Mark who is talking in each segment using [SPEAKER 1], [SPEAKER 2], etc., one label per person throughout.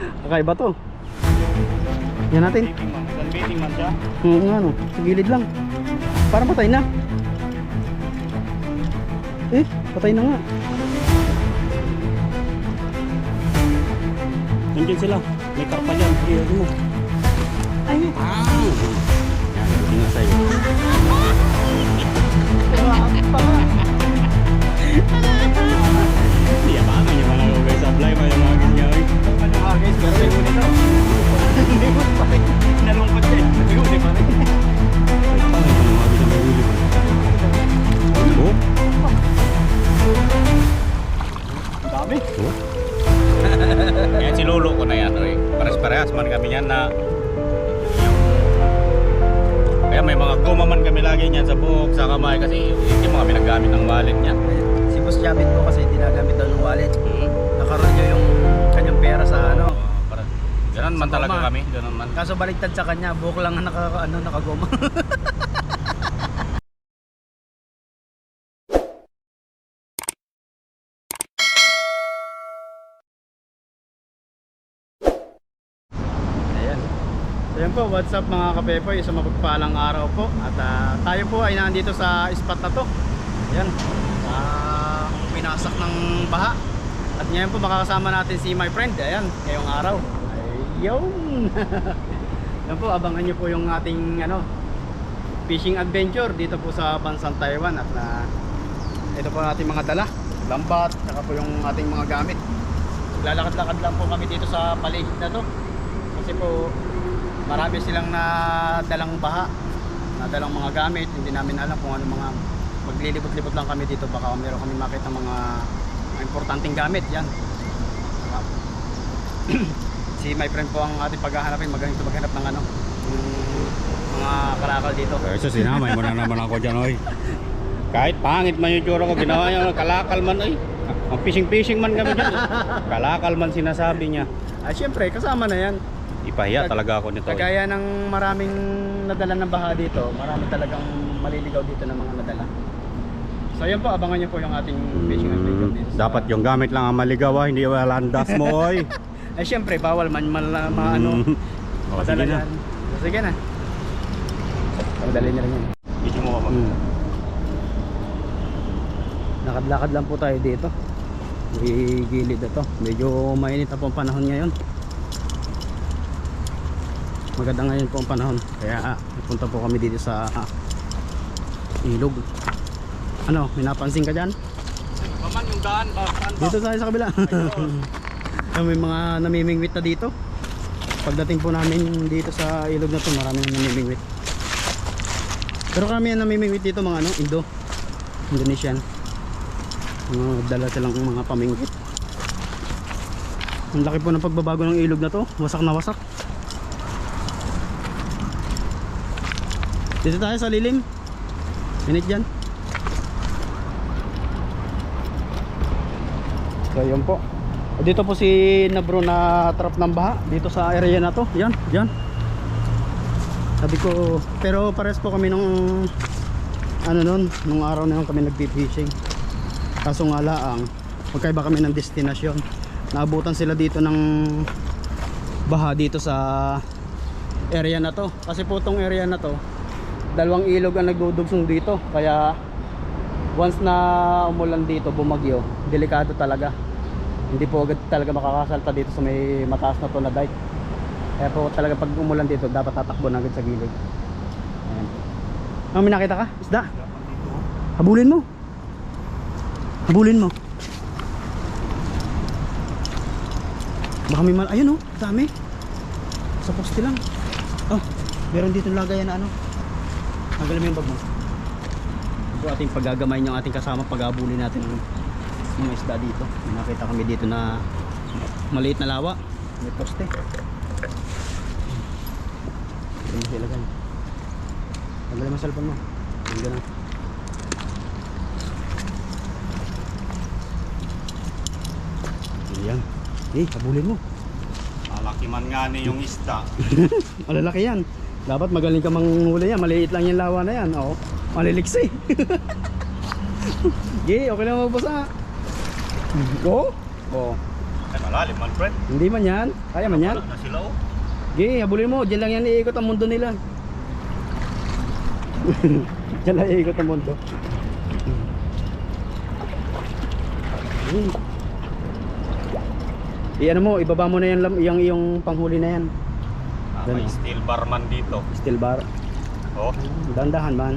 [SPEAKER 1] Kakaiba to. Yan natin.
[SPEAKER 2] Sunbathing man siya.
[SPEAKER 1] Oo nga no. Sa gilid lang. Parang patay na. Eh, patay na nga.
[SPEAKER 2] Nandiyan sila. May karpa dyan. Iya, mo.
[SPEAKER 1] Ay,
[SPEAKER 2] Ah! Yan, hindi nga sa'yo. Hindi, abangan yung mga lugay sa fly. May mga
[SPEAKER 1] nga guys, huli to. Hindi mo pa rin. Nalungkot eh. May huli pa rin.
[SPEAKER 2] Oh,
[SPEAKER 1] dami.
[SPEAKER 2] oh. Yan si Lolo ko na yan. Oy. Pares-parehas man kami yan na kaya may mga goma man kami lagi niyan sa buhok, sa kamay kasi hindi mo kami naggamit ng wallet niya.
[SPEAKER 3] Si Boss Jabit po kasi dinagamit daw ng wallet.
[SPEAKER 2] Hmm.
[SPEAKER 3] Nakaroon niya yung pera sa ano.
[SPEAKER 2] Para, ganun man
[SPEAKER 3] Sa
[SPEAKER 2] talaga
[SPEAKER 3] goma.
[SPEAKER 2] kami, ganun man.
[SPEAKER 3] Kaso baliktad sa kanya, buhok lang ang naka, ano, nakagoma.
[SPEAKER 1] Ayan. Po, what's up mga kapepoy, sa mapagpalang araw po. At ah, tayo po ay nandito sa spot na to. Ayan, sa pinasak ng baha. At ngayon po makakasama natin si my friend. Ayan, ngayong araw. Ayun! yan po, abangan nyo po yung ating ano, fishing adventure dito po sa bansang Taiwan. At na ito po ang ating mga dala, lambat, saka po yung ating mga gamit. Lalakad-lakad lang po kami dito sa paligid na to. Kasi po marami silang nadalang baha, nadalang mga gamit, hindi namin alam kung ano mga maglilibot-libot lang kami dito baka meron kami makita mga importanteng gamit yan. si my friend po ang ating paghahanapin, magaling ito maghanap ng ano, mga karakal dito.
[SPEAKER 2] So sinamay mo na naman ako dyan, oy. Kahit pangit man yung tsura ko, ginawa niya, kalakal man, oy. Ang fishing-fishing man kami dyan. eh. Kalakal man sinasabi niya.
[SPEAKER 1] Ah, syempre, kasama na yan.
[SPEAKER 2] Ipahiya talaga ako nito.
[SPEAKER 1] Kagaya ng maraming nadala ng baha dito, marami talagang maliligaw dito ng mga nadala. So yun po, abangan nyo po yung ating fishing dito. sa-
[SPEAKER 2] Hmm. Dapat yung gamit lang ang maligaw, ah, hindi wala ang das mo, oy.
[SPEAKER 1] Ay syempre, bawal man man lang mga ano,
[SPEAKER 2] Mm. O, sige na.
[SPEAKER 1] yan. So, sige na. Madali na lang yan.
[SPEAKER 2] Video mo ako.
[SPEAKER 1] Mm. Lakad-lakad lang po tayo dito. May gilid na to. Medyo mainit na po ang panahon ngayon. Maganda ngayon po ang panahon. Kaya ah, punta po kami dito sa ilog. Ano, may napansin ka dyan?
[SPEAKER 2] Paman yung daan, ba? Saan ba?
[SPEAKER 1] Dito tayo sa kabila. May mga namimingwit na dito. Pagdating po namin dito sa ilog na to, maraming namimingwit. Pero kami ang namimingwit dito mga ano, Indo. Indonesian. Mga dala silang mga pamingwit. Ang laki po ng pagbabago ng ilog na to. Wasak na wasak. Dito tayo sa lilim. Minute dyan. So yun po. Dito po si Nabro na trap ng baha dito sa area na to. Yan, yan. Sabi ko, pero pares po kami nung ano nun, nung araw na yun kami nagpi-fishing. Kaso nga laang, magkaiba kami ng destinasyon. Naabutan sila dito ng baha dito sa area na to. Kasi po tong area na to, dalawang ilog ang nagdudugsong dito. Kaya once na umulan dito, bumagyo, delikado talaga. Hindi po agad talaga makakasalta dito sa may mataas na to na dike. Kaya po talaga pag umulan dito, dapat tatakbo na agad sa gilid. Ayan. Ah, may nakita ka? Isda? Habulin mo. Habulin mo. Baka may mal... Ayun oh, dami. Sa poste lang. Oh, meron dito lagayan na ano. Tanggalin mo yung bag mo. Ito ating paggagamayin yung ating kasama pag-abulin natin ng mga isda dito. May nakita kami dito na maliit na lawa. May poste. Ito mo sila dyan. Tanggalin mo cellphone mo. Hindi na. Ayan. Eh, habulin mo.
[SPEAKER 2] Malaki man nga ni yung isda.
[SPEAKER 1] Malalaki yan. Dapat magaling ka manghuli yan. Maliit lang yung lawa na yan. Oo. Maliliksi. Gay, okay lang magbasa. Go. Oh.
[SPEAKER 2] Ay, malalim man, friend.
[SPEAKER 1] Hindi man yan. Kaya man yan.
[SPEAKER 2] Na sila, oh.
[SPEAKER 1] Okay, habulin mo. Diyan lang yan iikot ang mundo nila. Diyan lang iikot ang mundo. Hmm. I-ano mo, ibaba mo na yan, lam- yung, yung panghuli na yan.
[SPEAKER 2] Ah, may
[SPEAKER 1] Ganun.
[SPEAKER 2] steel barman dito.
[SPEAKER 1] Steel bar.
[SPEAKER 2] Oh,
[SPEAKER 1] Dandahan man.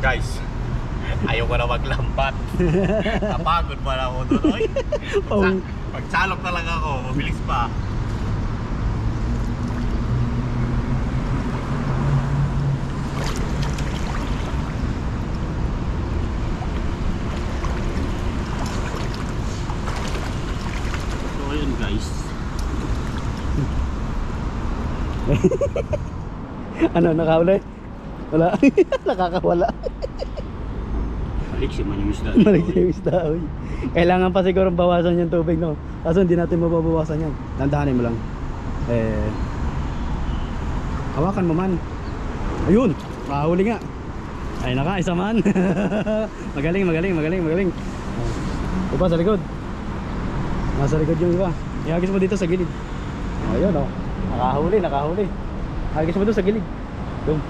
[SPEAKER 2] guys. Ayaw ko na maglambat. Napagod pa na ako doon, oy.
[SPEAKER 1] Oh.
[SPEAKER 2] Pagsa- Pagsalok na lang ako, mabilis pa. So ayun guys,
[SPEAKER 1] ano, nakahuli? Wala. Nakakawala.
[SPEAKER 2] Balik si man yung isda.
[SPEAKER 1] Malik yung isda. Kailangan pa siguro bawasan yung tubig, no? Kaso hindi natin mababawasan yan. Dandahanin mo lang. Eh, hawakan mo man. Ayun, makahuli nga. Ay naka, isa man. magaling, magaling, magaling, magaling. Iba sa likod. Nasa likod yung iba. Ihagis mo dito sa gilid. Oh, ayun, oh. Nakahuli, nakahuli. Hagis mo doon sa gilid. Doon.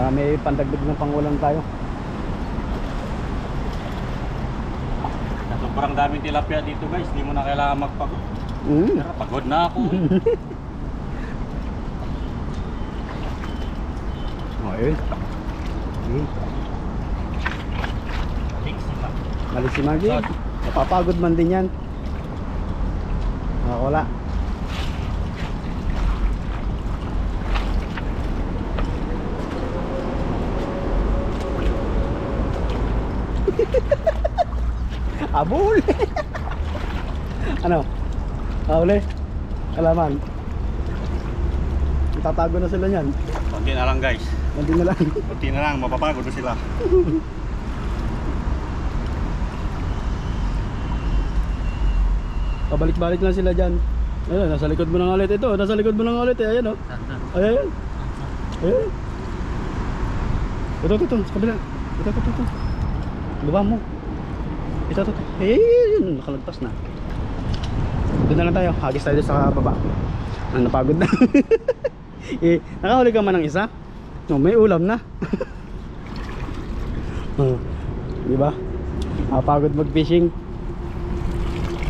[SPEAKER 1] Ah, may pandagdag ng pangulam tayo.
[SPEAKER 2] Sobrang daming tilapia dito guys, hindi mo na kailangan magpagod.
[SPEAKER 1] Mm.
[SPEAKER 2] Pero pagod na ako. eh.
[SPEAKER 1] Oh, ayun. Hmm.
[SPEAKER 2] Balik si
[SPEAKER 1] Maggie. Napapagod man din yan. Nakakawala. Abul! ano? Ahuli? Kalaman? Tatago na sila niyan.
[SPEAKER 2] Konti na lang guys.
[SPEAKER 1] Hindi na lang.
[SPEAKER 2] Konti na lang, mapapagod na sila.
[SPEAKER 1] Pabalik-balik lang sila dyan. Ayun, nasa likod mo na ulit ito. Nasa likod mo na ulit eh. Ayan o. Ayan, ayan. Ayan. Ito, ito, ito. Sa kabila. Ito, ito, ito. Baba mo. Ito, ito, ito. Eh, yun. Nakalagpas na. Doon na lang tayo. Hagis tayo sa baba. Ah, napagod na. eh, nakahuli ka man ng isa? No, may ulam na. oh, di ba? Nakapagod mag-fishing.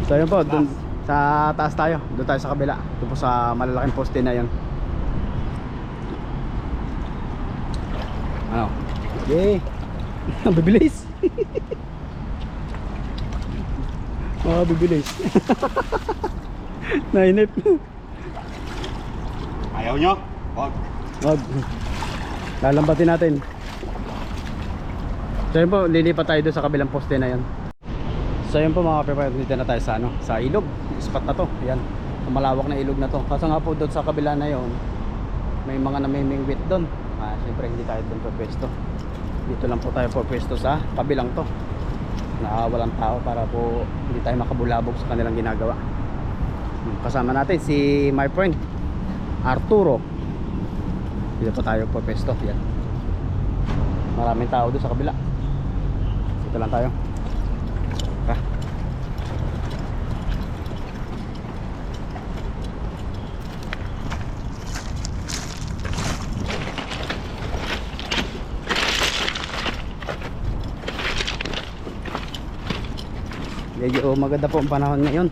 [SPEAKER 1] So yun po, dun, sa taas tayo. Doon tayo sa kabila. Doon po sa malalaking poste na yun. Ano? Yay! Ang bibilis! Mga bibilis. Nainip.
[SPEAKER 2] Ayaw nyo? Wag.
[SPEAKER 1] Wag. Lalambatin natin. So yun po, lilipat tayo doon sa kabilang poste na yan. So yun po mga kapipay, dito na tayo sa ano, sa ilog. Spot na to. Ayan. Ang malawak na ilog na to. Kaso nga po doon sa kabila na yon, may mga namimingwit doon. Ah, siyempre hindi tayo doon pwesto. Dito lang po tayo pwesto sa kabilang to. Na walang tao para po hindi tayo makabulabog sa kanilang ginagawa. Kasama natin si my friend Arturo. Dito po tayo pwesto. Yan. Maraming tao doon sa kabila. Dito lang tayo. Medyo maganda po ang panahon ngayon.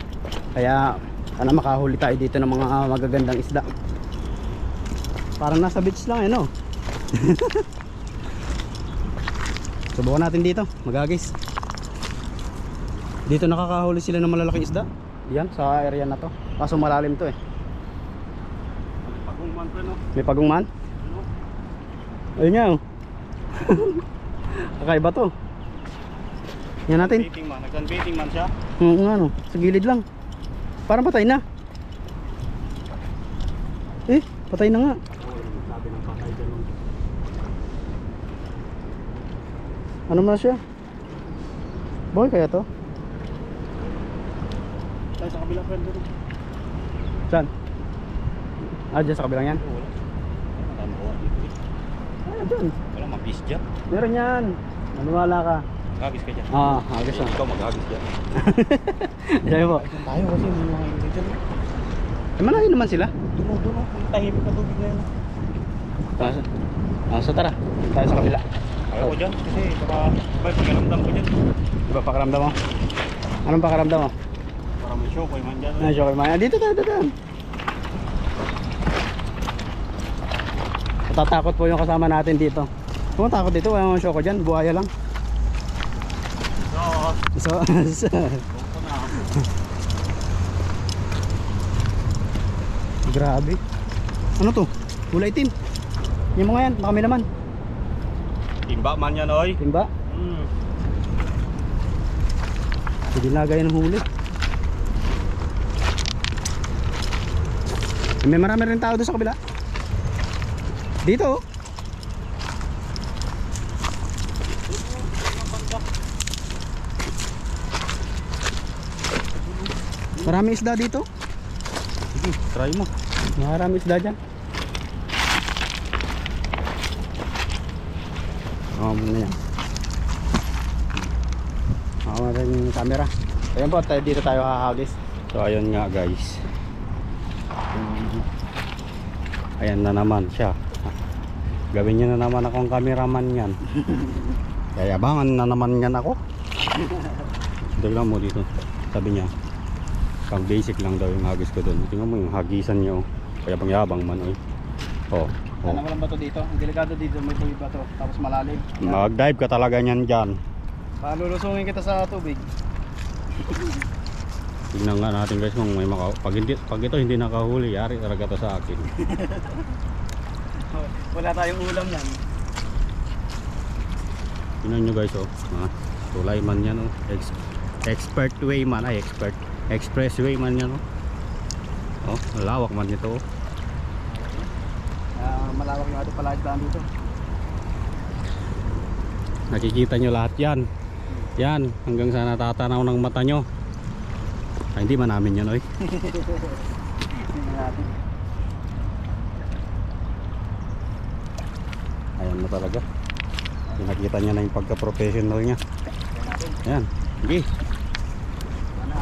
[SPEAKER 1] Kaya sana makahuli tayo dito ng mga magagandang isda. Parang nasa beach lang eh no. Subukan natin dito, magagis. Dito nakakahuli sila ng malalaking isda. Yan, sa area na to. Kaso malalim to eh.
[SPEAKER 2] Pagungman pa no?
[SPEAKER 1] May pagungman? Ayun nga oh. Kakaiba to. Yan natin.
[SPEAKER 2] Baiting man, nagkan-baiting man siya.
[SPEAKER 1] Oo nga no, sa gilid lang. Parang patay na. Eh, patay na nga. Ano na siya? Boy kaya to?
[SPEAKER 2] Tayo sa kabila friend doon.
[SPEAKER 1] Saan? Ah, dyan sa kabilang yan?
[SPEAKER 2] Wala. Tanawa dito. eh.
[SPEAKER 1] Ah, dyan.
[SPEAKER 2] Wala mabis dyan.
[SPEAKER 1] Meron yan. Maniwala ka.
[SPEAKER 2] Magagis ka dyan.
[SPEAKER 1] Ah, agis ah.
[SPEAKER 2] Ikaw magagis dyan.
[SPEAKER 1] Sabi po.
[SPEAKER 2] Tayo kasi may mga hindi dyan.
[SPEAKER 1] Eh, malayo naman sila.
[SPEAKER 2] Duno, duno. Ang tahimik na tubig na yun.
[SPEAKER 1] Ah, ah, so tara. Tayo sa kabila.
[SPEAKER 2] Ayaw ko dyan kasi baka may pagkalamdam ko dyan.
[SPEAKER 1] Di ba pakiramdam mo? Anong pakiramdam mo?
[SPEAKER 2] Para may show ko yung man dyan.
[SPEAKER 1] Ay, joke man. Dito tayo, dito tayo. Natatakot po yung kasama natin dito. Kung takot dito, walang show ko dyan. Buhaya lang. So, grabe. Ano to? Kulay itim. Yung mga yan, baka may naman.
[SPEAKER 2] Timba man yan, oy.
[SPEAKER 1] Timba.
[SPEAKER 2] Hmm.
[SPEAKER 1] Hindi lagay ng huli. May marami rin tao doon sa kabila. Dito oh. Marami isda dito.
[SPEAKER 2] Sige, try mo.
[SPEAKER 1] Marami isda dyan. Oh, muna yan. Na rin yung camera. Ayan po, tayo, dito tayo hahagis.
[SPEAKER 2] So ayun nga guys. Ayan na naman siya. Gawin niya na naman akong cameraman yan. Yayabangan na naman yan ako. Tignan mo dito. Sabi niya, pang basic lang daw yung hagis ko doon. Tingnan mo yung hagisan niya. Oh. Kaya pang yabang man. Oh. Oh. Oh.
[SPEAKER 1] walang bato dito. Ang delikado dito, may tubig bato. Tapos malalim.
[SPEAKER 2] Mag-dive ka talaga niyan dyan.
[SPEAKER 1] Palulusungin kita sa tubig.
[SPEAKER 2] Tingnan nga natin guys kung may maka... Pag, hindi, pag ito hindi nakahuli, yari talaga to sa akin.
[SPEAKER 1] Wala tayong ulam yan.
[SPEAKER 2] Tingnan nyo guys oh. Ah, tulay man yan oh. Ex expert way man ay expert. Expressway man yan oh. Oh, lawak man nito oh.
[SPEAKER 1] Ah, malawak yung ating palaisdaan dito.
[SPEAKER 2] Nakikita nyo lahat yan. Yan, hanggang sa natatanaw ng mata nyo. Ay, hindi man namin yan oy. Ayan na talaga. Nakita niya na yung pagka-professional niya.
[SPEAKER 1] Tingnan natin.
[SPEAKER 2] Ayan. Sige,
[SPEAKER 1] Sana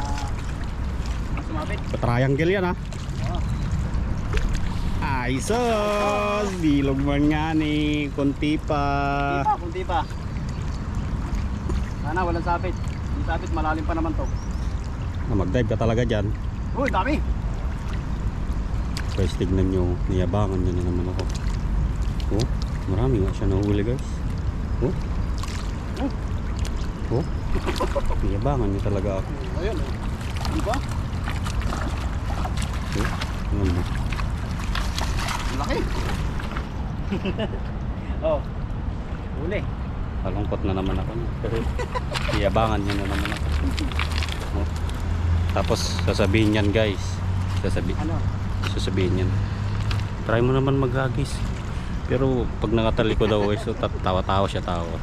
[SPEAKER 1] mas sumabit.
[SPEAKER 2] Triangle yan ha.
[SPEAKER 1] Oo.
[SPEAKER 2] Ay sos! Bilog man nga ni. Kunti pa.
[SPEAKER 1] Kunti pa, kunti pa. Sana walang sabit. Yung sabit malalim pa naman to.
[SPEAKER 2] Ah, Mag-dive ka talaga dyan.
[SPEAKER 1] Uy, dami!
[SPEAKER 2] Guys, tignan nyo. Niyabangan nyo na naman ako. Oh, marami nga siya nahuli guys. Oh.
[SPEAKER 1] Oh.
[SPEAKER 2] Oh. Niyabangan nyo talaga ako.
[SPEAKER 1] Ayun. Di ba? Ang laki. oh. Uli.
[SPEAKER 2] Malungkot na naman ako. Pero niyabangan nyo na naman ako. Oh. Tapos sasabihin yan guys. Sasabi
[SPEAKER 1] Ano?
[SPEAKER 2] sasabihin yan. Try mo naman maghagis. Pero pag nakatali ko daw guys, so tat- tawa-tawa siya tawa.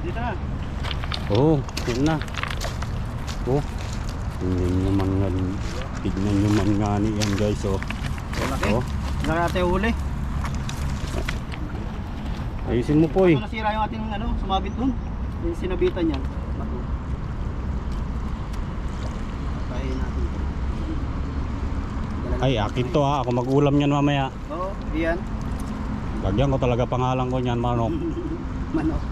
[SPEAKER 1] Dito na.
[SPEAKER 2] Oh, yun na. Oh. Tingnan nyo man nga, tignan nyo man nga ni yan guys oh.
[SPEAKER 1] Ang laki.
[SPEAKER 2] Oh,
[SPEAKER 1] natin uli.
[SPEAKER 2] ayusin mo po eh.
[SPEAKER 1] Ito nasira yung ating ano, sumabit dun. Yung sinabitan yan.
[SPEAKER 2] Ay, akin to ha. Ako mag-ulam yan mamaya.
[SPEAKER 1] may- Oo, iyan.
[SPEAKER 2] Lagyan ko talaga pangalan ko niyan, manok.
[SPEAKER 1] Manok.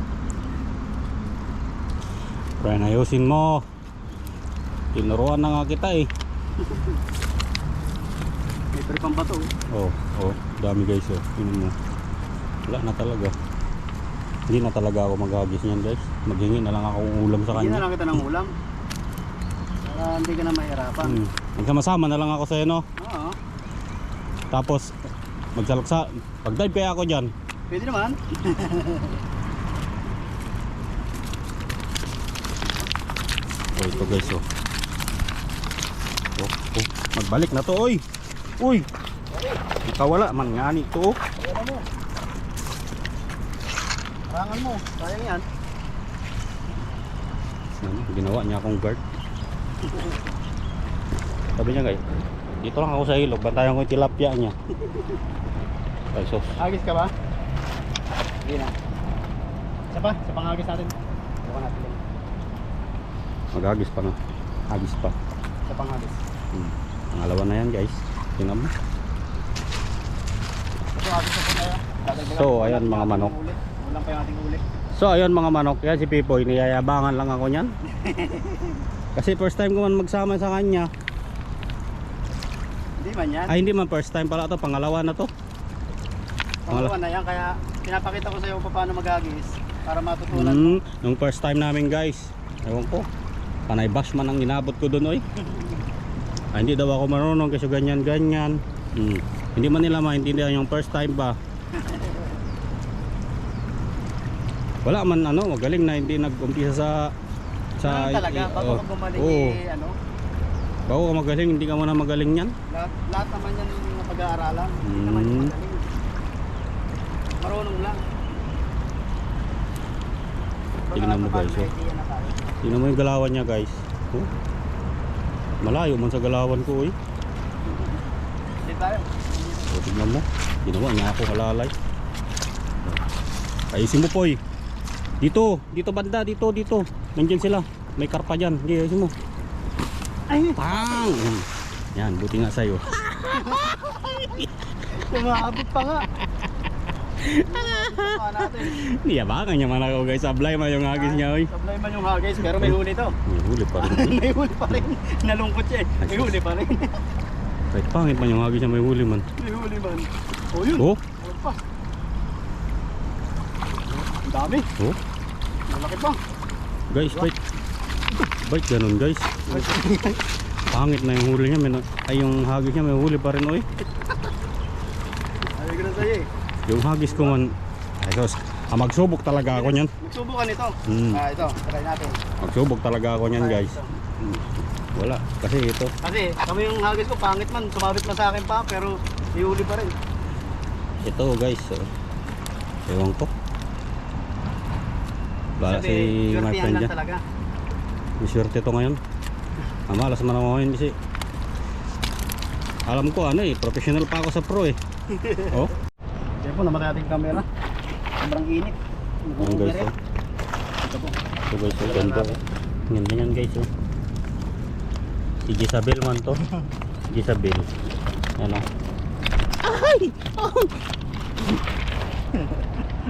[SPEAKER 2] Pero ayusin mo. Tinuruan na nga kita eh.
[SPEAKER 1] May prepang bato. oh.
[SPEAKER 2] Oh, oh, dami guys oh. Tingnan mo. Wala na talaga. Hindi na talaga ako maghagis niyan guys. Maghingi na lang ako ng ulam sa
[SPEAKER 1] Hindi na
[SPEAKER 2] kanya.
[SPEAKER 1] lang kita ng ulam. Para hindi ka na mahirapan.
[SPEAKER 2] Hmm. Magsama-sama na lang ako sa'yo no.
[SPEAKER 1] Oo.
[SPEAKER 2] Tapos magsalaksa. Pag-dive kaya ako dyan.
[SPEAKER 1] Pwede naman.
[SPEAKER 2] Oh, ito guys oh. Magbalik na to oy. Uy. Nakawala man nga ni to.
[SPEAKER 1] Ayan mo. Sayang yan.
[SPEAKER 2] Ano, ginawa niya akong guard. Sabi niya guys, dito lang ako sa ilog, bantayan ko yung tilapia niya. Ay sos.
[SPEAKER 1] Agis ka ba? Hindi na. Isa pa, isa pang hagis natin. Natin lang.
[SPEAKER 2] Maghagis pa na. Hagis pa.
[SPEAKER 1] Isa pang hagis.
[SPEAKER 2] Hmm. Pangalawa na yan guys. Tingnan mo. So, ayan, mga manok. So ayun mga manok, yan si Pipoy, niyayabangan lang ako niyan. Kasi first time ko man magsama sa kanya.
[SPEAKER 1] Hindi man yan.
[SPEAKER 2] Ay hindi man first time pala to, pangalawa na to.
[SPEAKER 1] Pangalawa na yan, kaya pinapakita ko sa iyo paano maghagis para matutunan.
[SPEAKER 2] Hmm, nung first time namin guys. Ewan ko. Panay bash man ang inabot ko doon oy. Ay, hindi daw ako marunong kasi ganyan ganyan. Hmm. Hindi man nila maintindihan yung first time ba. Wala man ano, magaling na hindi nag-umpisa sa sa
[SPEAKER 1] Ganun talaga,
[SPEAKER 2] i-
[SPEAKER 1] bago
[SPEAKER 2] oh,
[SPEAKER 1] ka gumaling
[SPEAKER 2] oo.
[SPEAKER 1] eh, ano,
[SPEAKER 2] Bago ka magaling, hindi ka muna magaling yan.
[SPEAKER 1] lahat, lahat naman yan yung pag-aaralan. Hindi naman yung magaling. Marunong lang.
[SPEAKER 2] Tingnan mo, guys, oh.
[SPEAKER 1] Na.
[SPEAKER 2] Sino mo yung galawan niya guys? Oh. Malayo man sa galawan ko eh.
[SPEAKER 1] Hindi tayo.
[SPEAKER 2] O, tignan mo. Ginawa niya ako halalay. Ayusin mo poy. Dito, dito banda, dito, dito. Nandiyan sila. May karpa dyan. Hindi, ayusin mo.
[SPEAKER 1] Ay,
[SPEAKER 2] Pang! Yan, buti nga sa'yo.
[SPEAKER 1] Tumaabot pa nga. Natin.
[SPEAKER 2] Niyabangan niya man ako guys. Sablay man yung hagis niya oy.
[SPEAKER 1] Sablay man yung hagis, pero may huli to.
[SPEAKER 2] May huli pa rin.
[SPEAKER 1] may huli pa rin. Nalungkot siya eh. May huli pa rin.
[SPEAKER 2] Kahit pangit man yung hagis niya, may huli man.
[SPEAKER 1] may huli man. Oh, yun.
[SPEAKER 2] Oh,
[SPEAKER 1] pa. Ang dami.
[SPEAKER 2] oh.
[SPEAKER 1] Malaki pa.
[SPEAKER 2] Guys, bait. Bait ganun guys. Pangit na yung huli niya. May, ay yung hagis niya may huli pa rin oy.
[SPEAKER 1] Sabi ko na sa'yo eh.
[SPEAKER 2] Yung hagis ko man, ay sos, ah, magsubok talaga ako niyan.
[SPEAKER 1] Magsubukan ito.
[SPEAKER 2] Hmm.
[SPEAKER 1] Ah, ito. Try natin.
[SPEAKER 2] Magsubok talaga ako niyan
[SPEAKER 1] Try
[SPEAKER 2] guys.
[SPEAKER 1] ito.
[SPEAKER 2] Hmm. Wala, kasi ito.
[SPEAKER 1] Kasi kami yung hagis ko, pangit man. Sumabit man sa akin pa, pero may huli pa rin.
[SPEAKER 2] Ito guys, oh. ewan ko. Bala si my friend dyan.
[SPEAKER 1] talaga.
[SPEAKER 2] May swerte to ngayon. Ah, malas man ako ngayon kasi. Alam ko ano eh, professional pa ako sa pro eh. oh,
[SPEAKER 1] po, namatay ating camera. Sobrang init.
[SPEAKER 2] Ayan guys oh.
[SPEAKER 1] Ito po.
[SPEAKER 2] Ito guys, oh, ganda oh. Ganda yan guys oh. Si Gisabel man to. Gisabel. Ano?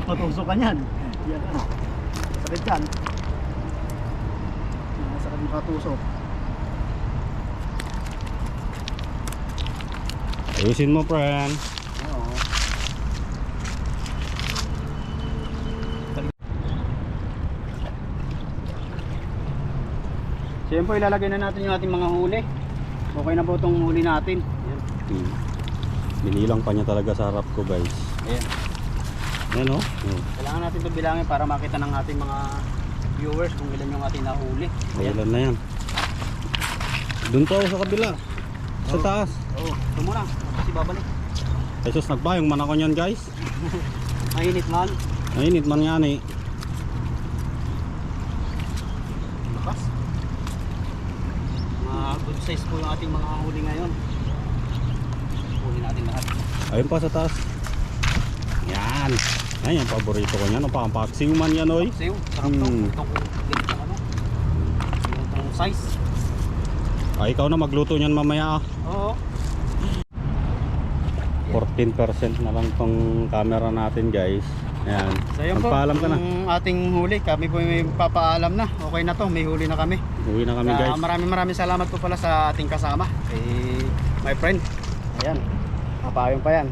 [SPEAKER 1] Matusok ka niyan. Yan ano. Sakit yan. Sakit yung katusok.
[SPEAKER 2] Ayusin mo friend.
[SPEAKER 1] Oo. Siyempre ilalagay na natin yung ating mga huli. Okay na po itong huli natin. Ayan.
[SPEAKER 2] Hmm. Binilang pa niya talaga sa harap ko guys.
[SPEAKER 1] Ayan.
[SPEAKER 2] Yan oh. Oh.
[SPEAKER 1] Kailangan natin ito bilangin para makita ng ating mga viewers kung ilan yung ating nahuli.
[SPEAKER 2] Ilan na yan. Doon pa ako sa kabila. Sa taas.
[SPEAKER 1] Oo, oh, ito muna. Kasi babalik.
[SPEAKER 2] Ay sus, nagbayong man ako niyan guys.
[SPEAKER 1] Mainit man.
[SPEAKER 2] Mainit man yan eh.
[SPEAKER 1] Lakas. Mga good size po yung ating mga huli ngayon. Huli natin lahat.
[SPEAKER 2] Ayun pa sa taas. Yan. Yan yung paborito ko niyan. Ang paksiw man yan oy.
[SPEAKER 1] Sayo, sarap to.
[SPEAKER 2] Hmm.
[SPEAKER 1] Itong ganito ano. Itong size.
[SPEAKER 2] Ay, ikaw na magluto niyan mamaya ah.
[SPEAKER 1] Oo.
[SPEAKER 2] 14% na lang tong camera natin guys. Yan.
[SPEAKER 1] So yun po,
[SPEAKER 2] Magpaalam ka na.
[SPEAKER 1] ating huli. Kami po may papaalam na. Okay na to, may huli na kami.
[SPEAKER 2] Uwi na kami guys.
[SPEAKER 1] maraming maraming salamat po pala sa ating kasama. Kay my friend. Ayan. Mapayong pa yan.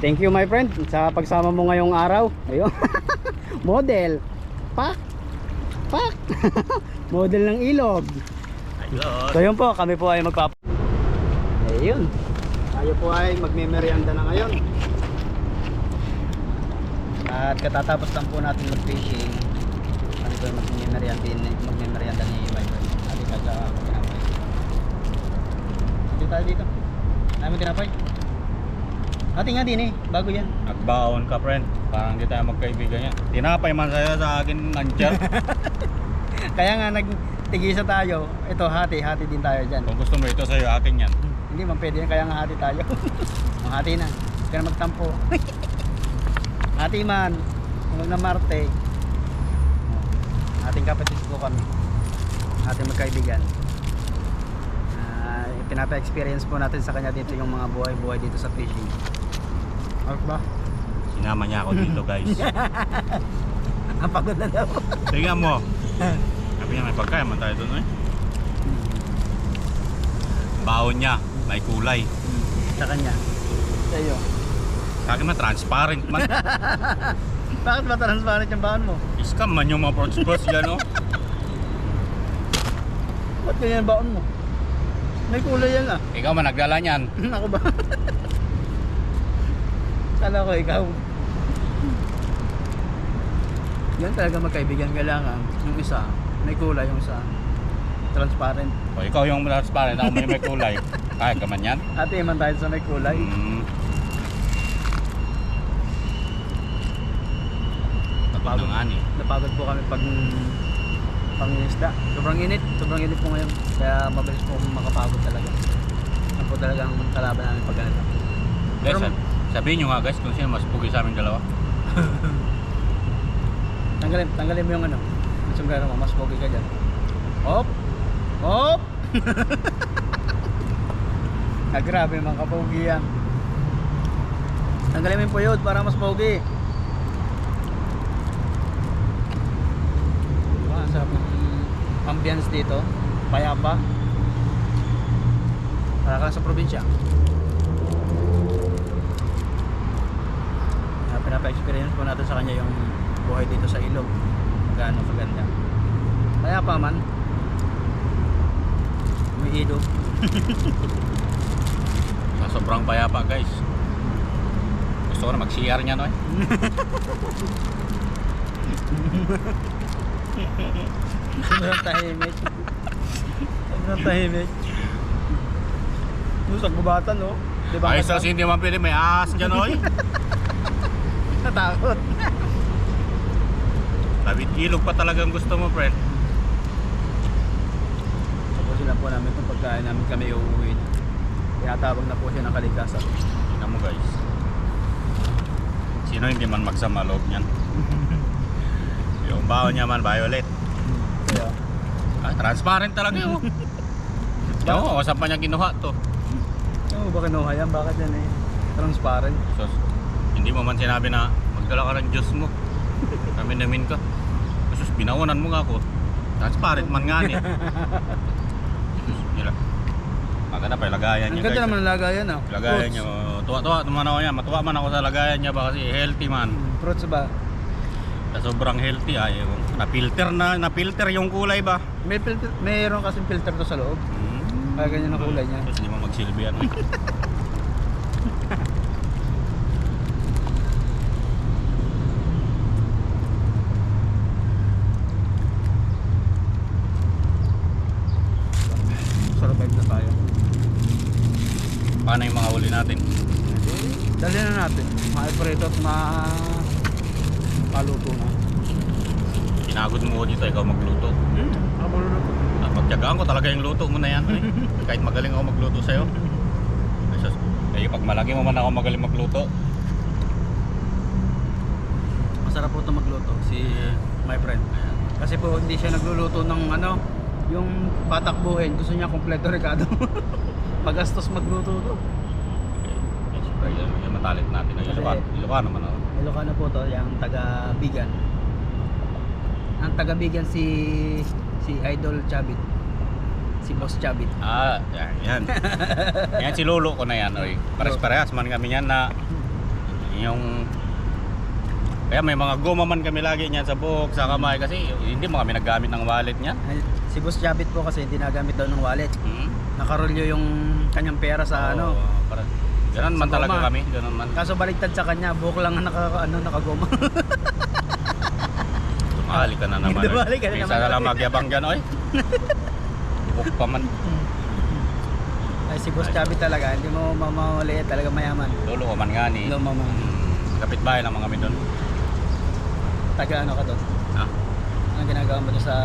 [SPEAKER 1] Thank you my friend sa pagsama mo ngayong araw. Ayun. Model. Pak. Pak. Model ng ilog. So yun po, kami po ay magpap... Ayun. Tayo po ay magme-merienda na ngayon. At katatapos lang po natin mag-fishing. Kami po ay magme-merienda din, magme-merienda ni my friend. Ate kaga ako tinapay. Dito tayo dito. Ayaw mo tinapay? Ate nga din eh, bago yan.
[SPEAKER 2] Nagbaon ka friend. Parang di tayo magkaibigan yan. Tinapay man sa'yo sa akin nandiyan.
[SPEAKER 1] Kaya nga nagtigisa tayo. Ito hati, hati din tayo dyan.
[SPEAKER 2] Kung gusto mo ito sa'yo, akin yan.
[SPEAKER 1] Hindi man pwede yan, kaya nga hati tayo. Mahati na. Huwag ka na magtampo. hati man. Huwag na Marte. Ating kapatid po kami. Ating magkaibigan. Uh, pinapa-experience po natin sa kanya dito yung mga buhay-buhay dito sa fishing. Alright ba?
[SPEAKER 2] Sinama niya ako dito guys.
[SPEAKER 1] Ang pagod na daw.
[SPEAKER 2] Tingnan mo. Sabi niya may pagkain man tayo doon eh. Baon niya, may kulay.
[SPEAKER 1] sa kanya. Sa iyo.
[SPEAKER 2] Sa akin man transparent man.
[SPEAKER 1] Bakit ba transparent yung baon mo?
[SPEAKER 2] Scam man yung mga approach bus yan oh.
[SPEAKER 1] Ba't ganyan baon mo? May kulay yan ah.
[SPEAKER 2] Ikaw man nagdala niyan.
[SPEAKER 1] Ako ba? Kala ko ikaw. Yan talaga magkaibigan kailangan. Yung isa, may kulay yung isa. Transparent.
[SPEAKER 2] O ikaw yung transparent, ako may may kulay. Kaya ka man yan.
[SPEAKER 1] Ate man tayo sa may kulay.
[SPEAKER 2] Hmm. Pagod na nga ni.
[SPEAKER 1] Napagod po kami pag pangingisda. Sobrang init. Sobrang init po ngayon. Kaya mabilis po makapagod talaga. Yan po talaga ang kalaban namin pag ganito.
[SPEAKER 2] Guys,
[SPEAKER 1] Pero-
[SPEAKER 2] sab- sabihin nyo nga guys kung sino mas pugi sa aming dalawa.
[SPEAKER 1] Tanggalin, tanggalin mo yung ano. Yung sombrero mo, mas pogi ka dyan. Hop! Hop! ah, grabe mga kapogi yan. Tanggalin mo yung puyod para mas pogi. Diba, ang sarap ng ambience dito. Payapa. Para ka sa probinsya. Ah, pinapa-experience po natin sa kanya yung buhay dito sa ilog. Gaano kaganda. Kaya pa man, may ilog.
[SPEAKER 2] Sa sobrang payapa guys. Gusto ko na mag-CR niya no eh.
[SPEAKER 1] Sobrang tahimik. Sobrang tahimik. Yung sa gubatan, no? Di ba?
[SPEAKER 2] Ayos na hindi man pwede may ahas dyan oy.
[SPEAKER 1] Natakot.
[SPEAKER 2] Tabit ilog pa talagang gusto mo friend.
[SPEAKER 1] Tapusin lang po namin itong pagkain namin kami uuwi na. Tinatawag na po siya ng kalikasan.
[SPEAKER 2] Tingnan mo guys. Sino hindi man magsama loob niyan? yung baon niya man violet.
[SPEAKER 1] Kaya,
[SPEAKER 2] Ah, transparent talaga yun. Oh, saan pa niya kinuha to?
[SPEAKER 1] ano ba kinuha yan? Bakit yan eh? Transparent.
[SPEAKER 2] So, hindi mo man sinabi na magdala ka ng Diyos mo. Kami namin ka. Sus, binawanan mo nga ako. Transparent man nga niya. Sus, lang. Maganda pa, lagayan
[SPEAKER 1] Ang
[SPEAKER 2] niya
[SPEAKER 1] ganda
[SPEAKER 2] guys.
[SPEAKER 1] naman ng lagayan ah.
[SPEAKER 2] Lagayan
[SPEAKER 1] Fruits.
[SPEAKER 2] niya. oh. Tuwa-tuwa naman ako niya. Matuwa man ako sa lagayan niya ba kasi healthy man.
[SPEAKER 1] Mm, Fruits ba?
[SPEAKER 2] Sa sobrang healthy ay na-filter na, na-filter yung kulay ba?
[SPEAKER 1] May filter, mayroon kasing filter to sa loob.
[SPEAKER 2] Hmm.
[SPEAKER 1] Kaya ganyan ang kulay niya.
[SPEAKER 2] Tapos hindi mo magsilbi yan. eh.
[SPEAKER 1] Survive na tayo.
[SPEAKER 2] Paano yung mga huli natin?
[SPEAKER 1] Dali na natin. Ma-prito at ma... Paluto na.
[SPEAKER 2] Kinagod mo ko dito, ikaw magluto.
[SPEAKER 1] Hmm, ako maluluto.
[SPEAKER 2] Ah, pagtyagaan ko talaga yung luto mo na yan. Eh. Kahit magaling ako magluto sa'yo. Ay, Eh, pag malaki mo man ako magaling magluto.
[SPEAKER 1] Masarap po ito magluto, si my friend. Kasi po hindi siya nagluluto ng ano, yung patakbuhin. Gusto niya kompleto Ricardo. Magastos magluto to.
[SPEAKER 2] Eh, eh, yan, yung matalit natin.
[SPEAKER 1] Kasi-
[SPEAKER 2] Ilocano, Ilocano man ako.
[SPEAKER 1] Ilocano po to, yung taga Bigan. Ang taga Bigan si si Idol Chabit. Si Boss Chabit.
[SPEAKER 2] Ah, yan. Yan, yan si Lolo ko na yan. Oy. Pares-parehas man kami yan na yung kaya may mga goma man kami lagi niyan sa buhok, sa kamay kasi hindi mo kami naggamit ng wallet niyan.
[SPEAKER 1] Ay, Si Boss Chabit po kasi hindi nagamit daw ng wallet.
[SPEAKER 2] Hmm?
[SPEAKER 1] Nakarolyo yung kanyang pera sa ano.
[SPEAKER 2] Oo, para, ganun man
[SPEAKER 1] Sa
[SPEAKER 2] talaga
[SPEAKER 1] goma.
[SPEAKER 2] kami, ganun man.
[SPEAKER 1] Kaso baliktad sa kanya, buhok lang ang naka, ano, nakagoma.
[SPEAKER 2] Tumali ka na naman.
[SPEAKER 1] Tumali ka na
[SPEAKER 2] Minsan
[SPEAKER 1] naman.
[SPEAKER 2] na lang magyabang dyan, Buk pa man.
[SPEAKER 1] Ay, si Boss Chabit talaga, hindi mo mamamali, talaga mayaman.
[SPEAKER 2] Lolo ko man nga ni.
[SPEAKER 1] Hello, mama.
[SPEAKER 2] Hmm, Kapitbahay lang mga kami doon.
[SPEAKER 1] Taga ano ka doon?
[SPEAKER 2] Ha?
[SPEAKER 1] Anong ginagawa mo doon sa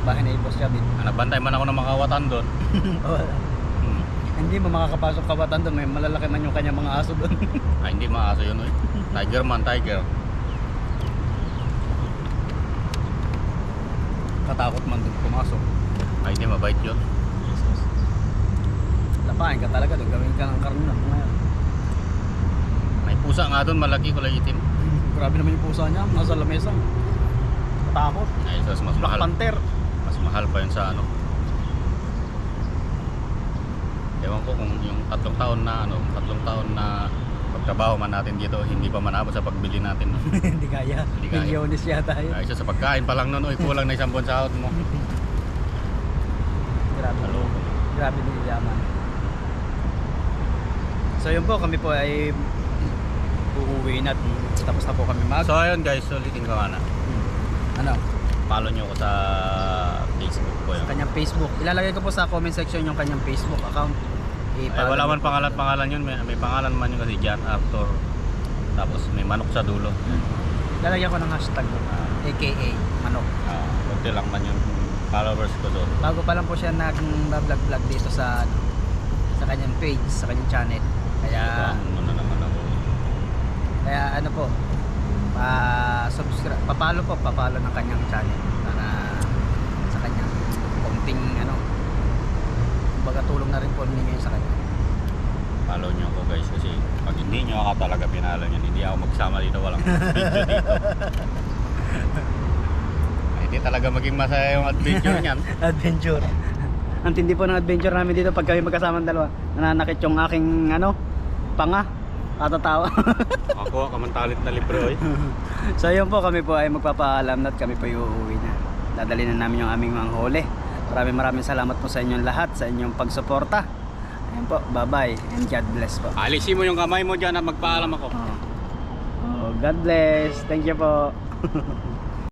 [SPEAKER 1] bahay ni Boss Chabit?
[SPEAKER 2] Ah, Nagbantay man ako ng mga kawatan doon. Hmm.
[SPEAKER 1] Hindi mo makakapasok kabatan doon, may malalaki man yung kanyang mga aso doon.
[SPEAKER 2] Ay, hindi maaso yun, oy. Tiger man, tiger.
[SPEAKER 1] Katakot man doon pumasok.
[SPEAKER 2] Ay, hindi mabait yun.
[SPEAKER 1] Lapain ka talaga doon. Gawin ka ng karne ngayon.
[SPEAKER 2] May pusa nga doon, malaki kulay itim.
[SPEAKER 1] Grabe naman yung pusa niya. Nasa lamesa. Katakot.
[SPEAKER 2] Ay, sus, mas
[SPEAKER 1] Black
[SPEAKER 2] mahal.
[SPEAKER 1] Panther.
[SPEAKER 2] Mas mahal pa yun sa ano. Ewan ko kung yung tatlong taon na ano, tatlong taon na pagtrabaho man natin dito, hindi pa manabot sa pagbili natin. no?
[SPEAKER 1] Hindi kaya.
[SPEAKER 2] Hindi kaya.
[SPEAKER 1] Milyones yata yun.
[SPEAKER 2] Ay, isa sa pagkain pa lang noon, oy, kulang na isang buwan sahod mo.
[SPEAKER 1] Grabe. Grabe din yaman. So yun po, kami po ay uuwi na at tapos na po kami mag...
[SPEAKER 2] So ayun guys, ulitin ko nga na.
[SPEAKER 1] ano?
[SPEAKER 2] Follow nyo ko sa Facebook ko yun.
[SPEAKER 1] Sa kanyang Facebook. Ilalagay ko po sa comment section yung kanyang Facebook account.
[SPEAKER 2] Ay, wala man pangalan pangalan yun, may, may pangalan man yun kasi John Arthur. Tapos may manok sa dulo.
[SPEAKER 1] Lalagyan ko ng hashtag doon, aka manok.
[SPEAKER 2] Ah, konti lang man yung followers ko doon.
[SPEAKER 1] Bago pa lang po siya nag-vlog-vlog dito sa ano, sa kanyang page, sa kanyang channel. Kaya
[SPEAKER 2] ano na naman ako.
[SPEAKER 1] kaya ano po, pa subscribe, papalo po, papalo ng kanyang channel para sa kanyang konting ano, kumbaga tulong na rin po ninyo sa kanya.
[SPEAKER 2] Follow nyo ako guys kasi pag hindi nyo ako talaga pinalo nyo, hindi ako magsama dito, walang video dito. Talaga maging masaya yung adventure niyan.
[SPEAKER 1] adventure. Ang tindi po ng adventure namin dito pag kami magkasama dalawa. Nananakit yung aking ano, panga. Katatawa.
[SPEAKER 2] Ako, kamantalit na libre oy.
[SPEAKER 1] so yun po kami po ay magpapaalam at kami po uuwi na. Dadali na namin yung aming mga huli. Maraming maraming salamat po sa inyong lahat, sa inyong pagsuporta. Ayun po, bye bye and God bless po.
[SPEAKER 2] Alisin mo yung kamay mo dyan at magpaalam ako.
[SPEAKER 1] Oh, God bless. Thank you po.